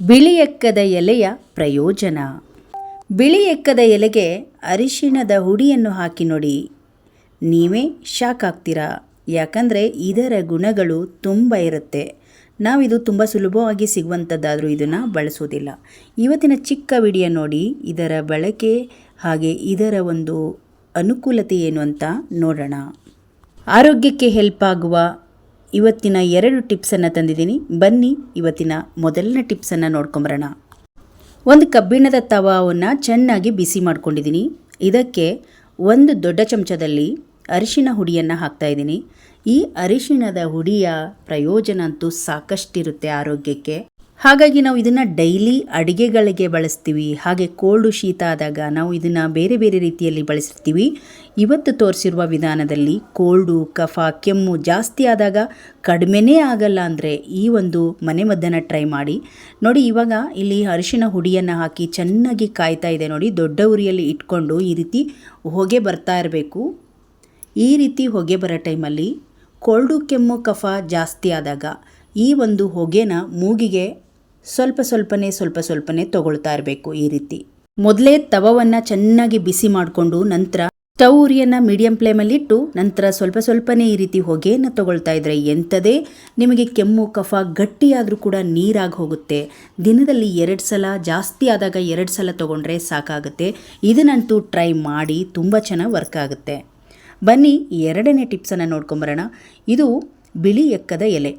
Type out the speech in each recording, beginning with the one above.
ಬಿಳಿ ಎಕ್ಕದ ಎಲೆಯ ಪ್ರಯೋಜನ. ಬಿಳಿ ಎಕ್ಕದ ಎಲೆಗೆ ಅರಿಶಿಣದ ಹುಡಿಯನ್ನು ಹಾಕಿ ನೋಡಿ. ನೀವೇ ಶಾಕ್ ಆಗ್ತೀರಾ ಯಾಕಂದರೆ ಇದರ ಗುಣಗಳು ತುಂಬ ಇರುತ್ತೆ. ನಾವಿದು ತುಂಬ ಸುಲಭವಾಗಿ ಸಿಗುವಂಥದ್ದಾದರೂ ಇದನ್ನು ಬಳಸೋದಿಲ್ಲ. ಇವತ್ತಿನ ಚಿಕ್ಕ ವಿಡಿಯೋ ನೋಡಿ, ಇದರ ಬಳಕೆ ಹಾಗೆ ಇದರ ಒಂದು ಅನುಕೂಲತೆ ಏನು ಅಂತ ನೋಡೋಣ. ಆರೋಗ್ಯಕ್ಕೆ ಹೆಲ್ಪ್ ಆಗುವ ಇವತ್ತಿನ ಎರಡು ಟಿಪ್ಸನ್ನು ತಂದಿದ್ದೀನಿ. ಬನ್ನಿ, ಇವತ್ತಿನ ಮೊದಲನೇ ಟಿಪ್ಸನ್ನು ನೋಡ್ಕೊಂಬರೋಣ. ಒಂದು ಕಬ್ಬಿಣದ ತವಾವನ್ನು ಚೆನ್ನಾಗಿ ಬಿಸಿ ಮಾಡ್ಕೊಂಡಿದ್ದೀನಿ. ಇದಕ್ಕೆ ಒಂದು ದೊಡ್ಡ ಚಮಚದಲ್ಲಿ ಅರಿಶಿನ ಹುಡಿಯನ್ನು ಹಾಕ್ತಾ ಇದ್ದೀನಿ. ಈ ಅರಿಶಿಣದ ಹುಡಿಯ ಪ್ರಯೋಜನ ಅಂತೂ ಸಾಕಷ್ಟಿರುತ್ತೆ ಆರೋಗ್ಯಕ್ಕೆ. ಹಾಗಾಗಿ ನಾವು ಇದನ್ನು ಡೈಲಿ ಅಡುಗೆಗಳಿಗೆ ಬಳಸ್ತೀವಿ. ಹಾಗೆ ಕೋಲ್ಡು ಶೀತ ಆದಾಗ ನಾವು ಇದನ್ನು ಬೇರೆ ಬೇರೆ ರೀತಿಯಲ್ಲಿ ಬಳಸಿರ್ತೀವಿ ಇವತ್ತು ತೋರಿಸಿರುವ ವಿಧಾನದಲ್ಲಿ ಕೋಲ್ಡು, ಕಫ, ಕೆಮ್ಮು ಜಾಸ್ತಿ ಆದಾಗ ಕಡಿಮೆನೇ ಆಗಲ್ಲ ಅಂದರೆ ಈ ಒಂದು ಮನೆಮದ್ದನ್ನು ಟ್ರೈ ಮಾಡಿ. ನೋಡಿ, ಇವಾಗ ಇಲ್ಲಿ ಅರಿಶಿನ ಹುಡಿಯನ್ನು ಹಾಕಿ ಚೆನ್ನಾಗಿ ಕಾಯ್ತಾ ಇದೆ ನೋಡಿ. ದೊಡ್ಡ ಉರಿಯಲ್ಲಿ ಇಟ್ಕೊಂಡು ಈ ರೀತಿ ಹೊಗೆ ಬರ್ತಾ ಇರಬೇಕು. ಈ ರೀತಿ ಹೊಗೆ ಬರೋ ಟೈಮಲ್ಲಿ ಕೋಲ್ಡು, ಕೆಮ್ಮು, ಕಫ ಜಾಸ್ತಿ ಆದಾಗ ಈ ಒಂದು ಹೊಗೆನ ಮೂಗಿಗೆ ಸ್ವಲ್ಪ ಸ್ವಲ್ಪನೇ ಸ್ವಲ್ಪ ಸ್ವಲ್ಪನೇ ತಗೊಳ್ತಾ ಇರಬೇಕು ಈ ರೀತಿ. ಮೊದಲೇ ತವವನ್ನು ಚೆನ್ನಾಗಿ ಬಿಸಿ ಮಾಡಿಕೊಂಡು ನಂತರ ಸ್ಟವ್ ಉರಿಯನ್ನು ಮೀಡಿಯಂ ಫ್ಲೇಮಲ್ಲಿಟ್ಟು ನಂತರ ಸ್ವಲ್ಪ ಸ್ವಲ್ಪನೇ ಈ ರೀತಿ ಹೊಗೆಯನ್ನು ತಗೊಳ್ತಾ ಇದ್ರೆ ಎಂಥದೇ ನಿಮಗೆ ಕೆಮ್ಮು, ಕಫ ಗಟ್ಟಿಯಾದರೂ ಕೂಡ ನೀರಾಗಿ ಹೋಗುತ್ತೆ. ದಿನದಲ್ಲಿ ಎರಡು ಸಲ, ಜಾಸ್ತಿ ಆದಾಗ ಎರಡು ಸಲ ತೊಗೊಂಡ್ರೆ ಸಾಕಾಗುತ್ತೆ. ಇದನ್ನಂತೂ ಟ್ರೈ ಮಾಡಿ ತುಂಬ ಚೆನ್ನಾಗಿ ವರ್ಕ್ ಆಗುತ್ತೆ. ಬನ್ನಿ ಎರಡನೇ ಟಿಪ್ಸನ್ನು ನೋಡ್ಕೊಂಬರೋಣ. ಇದು ಬಿಳಿ ಎಕ್ಕದ ಎಲೆ.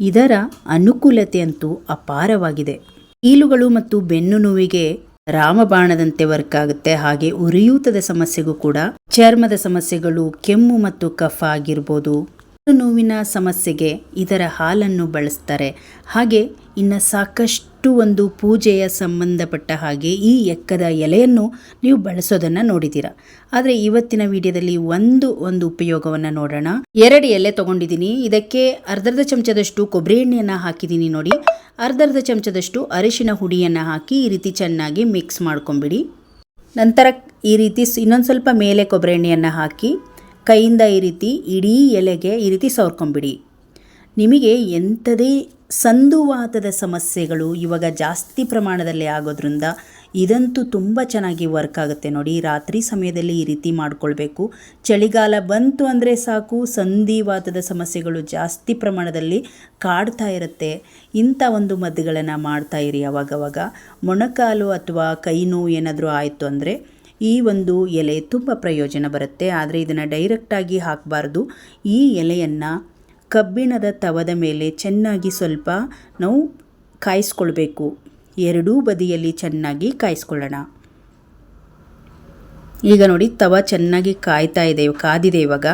ಇದರ ಅನುಕೂಲತೆ ಅಂತೂ ಅಪಾರವಾಗಿದೆ. ಕೀಲುಗಳು ಮತ್ತು ಬೆನ್ನು ನೋವಿಗೆ ರಾಮಬಾಣದಂತೆ ವರ್ಕ್ ಆಗುತ್ತೆ ಹಾಗೆ ಉರಿಯೂತದ ಸಮಸ್ಯೆಗೂ ಕೂಡ ಚರ್ಮದ ಸಮಸ್ಯೆಗಳು ಕೆಮ್ಮು ಮತ್ತು ಕಫ ಆಗಿರ್ಬೋದು. ನೋವಿನ ಸಮಸ್ಯೆಗೆ ಇದರ ಹಾಲನ್ನು ಬಳಸ್ತಾರೆ. ಹಾಗೆ ಇನ್ನು ಸಾಕಷ್ಟು ಒಂದು ಪೂಜೆಯ ಸಂಬಂಧಪಟ್ಟ ಹಾಗೆ ಈ ಎಕ್ಕದ ಎಲೆಯನ್ನು ನೀವು ಬಳಸೋದನ್ನು ನೋಡಿದ್ದೀರಾ ಆದರೆ ಇವತ್ತಿನ ವಿಡಿಯೋದಲ್ಲಿ ಒಂದು ಒಂದು ಉಪಯೋಗವನ್ನು ನೋಡೋಣ. ಎರಡು ಎಲೆ ತಗೊಂಡಿದ್ದೀನಿ. ಇದಕ್ಕೆ ಅರ್ಧರ್ಧ ಚಮಚದಷ್ಟು ಕೊಬ್ಬರಿ ಎಣ್ಣೆಯನ್ನು ಹಾಕಿದ್ದೀನಿ ನೋಡಿ. ಅರ್ಧರ್ಧ ಚಮಚದಷ್ಟು ಅರಿಶಿನ ಹುಡಿಯನ್ನು ಹಾಕಿ ಈ ರೀತಿ ಚೆನ್ನಾಗಿ ಮಿಕ್ಸ್ ಮಾಡ್ಕೊಂಬಿಡಿ. ನಂತರ ಈ ರೀತಿ ಇನ್ನೊಂದು ಸ್ವಲ್ಪ ಮೇಲೆ ಕೊಬ್ಬರಿ ಎಣ್ಣೆಯನ್ನು ಹಾಕಿ ಕೈಯಿಂದ ಈ ರೀತಿ ಇಡೀ ಎಲೆಗೆ ಈ ರೀತಿ ಸವರ್ಕೊಂಬಿಡಿ ನಿಮಗೆ ಎಂಥದೇ ಸಂಧುವಾತದ ಸಮಸ್ಯೆಗಳು ಇವಾಗ ಜಾಸ್ತಿ ಪ್ರಮಾಣದಲ್ಲಿ ಆಗೋದ್ರಿಂದ ಇದಂತೂ ತುಂಬ ಚೆನ್ನಾಗಿ ವರ್ಕ್ ಆಗುತ್ತೆ ನೋಡಿ. ರಾತ್ರಿ ಸಮಯದಲ್ಲಿ ಈ ರೀತಿ ಮಾಡಿಕೊಳ್ಬೇಕು. ಚಳಿಗಾಲ ಬಂತು ಅಂದರೆ ಸಾಕು, ಸಂಧಿವಾತದ ಸಮಸ್ಯೆಗಳು ಜಾಸ್ತಿ ಪ್ರಮಾಣದಲ್ಲಿ ಕಾಡ್ತಾ ಇರುತ್ತೆ. ಇಂಥ ಒಂದು ಮದ್ದುಗಳನ್ನು ಮಾಡ್ತಾ ಇರಿ ಅವಾಗವಾಗ. ಮೊಣಕಾಲು ಅಥವಾ ಕೈ ನೋವು ಏನಾದರೂ ಆಯಿತು ಅಂದರೆ ಈ ಒಂದು ಎಲೆ ತುಂಬ ಪ್ರಯೋಜನ ಬರುತ್ತೆ. ಆದರೆ ಇದನ್ನು ಡೈರೆಕ್ಟಾಗಿ ಹಾಕಬಾರ್ದು. ಈ ಎಲೆಯನ್ನು ಕಬ್ಬಿಣದ ತವದ ಮೇಲೆ ಚೆನ್ನಾಗಿ ಸ್ವಲ್ಪ ನಾವು ಕಾಯಿಸ್ಕೊಳ್ಬೇಕು. ಎರಡೂ ಬದಿಯಲ್ಲಿ ಚೆನ್ನಾಗಿ ಕಾಯಿಸ್ಕೊಳ್ಳೋಣ. ಈಗ ನೋಡಿ, ತವ ಚೆನ್ನಾಗಿ ಕಾಯ್ತಾ ಇದೆ, ಕಾದಿದೆ ಇವಾಗ.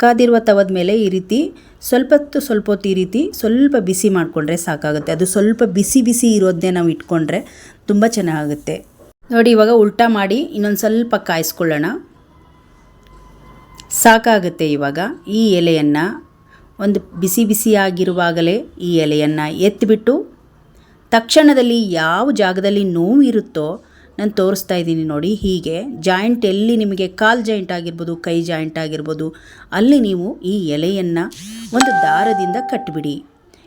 ಕಾದಿರುವ ತವದ ಮೇಲೆ ಈ ರೀತಿ ಸ್ವಲ್ಪ ಸ್ವಲ್ಪ ಹೊತ್ತು ಈ ರೀತಿ ಸ್ವಲ್ಪ ಬಿಸಿ ಮಾಡಿಕೊಂಡ್ರೆ ಸಾಕಾಗುತ್ತೆ. ಅದು ಸ್ವಲ್ಪ ಬಿಸಿ ಬಿಸಿ ಇರೋದನ್ನೇ ನಾವು ಇಟ್ಕೊಂಡ್ರೆ ತುಂಬ ಚೆನ್ನಾಗುತ್ತೆ ನೋಡಿ, ಇವಾಗ ಉಲ್ಟಾ ಮಾಡಿ ಇನ್ನೊಂದು ಸ್ವಲ್ಪ ಕಾಯಿಸ್ಕೊಳ್ಳೋಣ. ಸಾಕಾಗುತ್ತೆ ಇವಾಗ ಈ ಎಲೆಯನ್ನು. ಒಂದು ಬಿಸಿ ಬಿಸಿಯಾಗಿರುವಾಗಲೇ ಈ ಎಲೆಯನ್ನು ಎತ್ತಿಬಿಟ್ಟು ತಕ್ಷಣದಲ್ಲಿ ಯಾವ ಜಾಗದಲ್ಲಿ ನೋವು ಇರುತ್ತೋ ನಾನು ತೋರಿಸ್ತಾ ಇದ್ದೀನಿ ನೋಡಿ ಹೀಗೆ. ಜಾಯಿಂಟ್ ಎಲ್ಲಿ ನಿಮಗೆ ಕಾಲು ಜಾಯಿಂಟ್ ಆಗಿರ್ಬೋದು, ಕೈ ಜಾಯಿಂಟ್ ಆಗಿರ್ಬೋದು, ಅಲ್ಲಿ ನೀವು ಈ ಎಲೆಯನ್ನು ಒಂದು ದಾರದಿಂದ ಕಟ್ಟಿಬಿಡಿ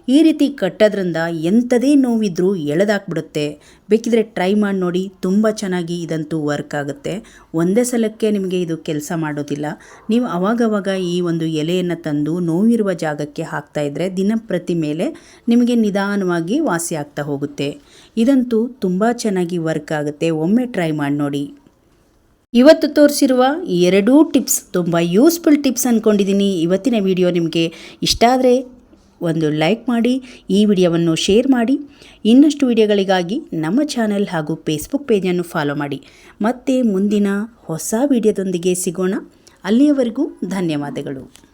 ಈ ರೀತಿ ಕಟ್ಟೋದ್ರಿಂದ ಎಂಥದೇ ನೋವಿದ್ರೂ ಎಳೆದಾಕ್ಬಿಡುತ್ತೆ. ಬೇಕಿದ್ರೆ ಟ್ರೈ ಮಾಡಿ ನೋಡಿ, ತುಂಬ ಚೆನ್ನಾಗಿ ಇದಂತೂ ವರ್ಕ್ ಆಗುತ್ತೆ. ಒಂದೇ ಸಲಕ್ಕೆ ನಿಮಗೆ ಇದು ಕೆಲಸ ಮಾಡೋದಿಲ್ಲ. ನೀವು ಅವಾಗವಾಗ ಈ ಒಂದು ಎಲೆಯನ್ನು ತಂದು ನೋವಿರುವ ಜಾಗಕ್ಕೆ ಹಾಕ್ತಾ ಇದ್ದರೆ ದಿನಪ್ರತಿ ಮೇಲೆ ನಿಮಗೆ ನಿಧಾನವಾಗಿ ವಾಸಿ ಆಗ್ತಾ ಹೋಗುತ್ತೆ. ಇದಂತೂ ತುಂಬ ಚೆನ್ನಾಗಿ ವರ್ಕ್ ಆಗುತ್ತೆ. ಒಮ್ಮೆ ಟ್ರೈ ಮಾಡಿ ನೋಡಿ. ಇವತ್ತು ತೋರಿಸಿರುವ ಎರಡೂ ಟಿಪ್ಸ್ ತುಂಬ ಯೂಸ್ಫುಲ್ ಟಿಪ್ಸ್ ಅಂದ್ಕೊಂಡಿದ್ದೀನಿ ಇವತ್ತಿನ ವಿಡಿಯೋ ನಿಮಗೆ ಇಷ್ಟ ಆದರೆ ಒಂದು ಲೈಕ್ ಮಾಡಿ, ಈ ವಿಡಿಯೋವನ್ನು ಶೇರ್ ಮಾಡಿ. ಇನ್ನಷ್ಟು ವಿಡಿಯೋಗಳಿಗಾಗಿ ನಮ್ಮ ಚಾನೆಲ್ ಹಾಗೂ ಫೇಸ್ಬುಕ್ ಪೇಜನ್ನು ಫಾಲೋ ಮಾಡಿ. ಮತ್ತೆ ಮುಂದಿನ ಹೊಸ ವಿಡಿಯೋದೊಂದಿಗೆ ಸಿಗೋಣ. ಅಲ್ಲಿಯವರೆಗೂ ಧನ್ಯವಾದಗಳು.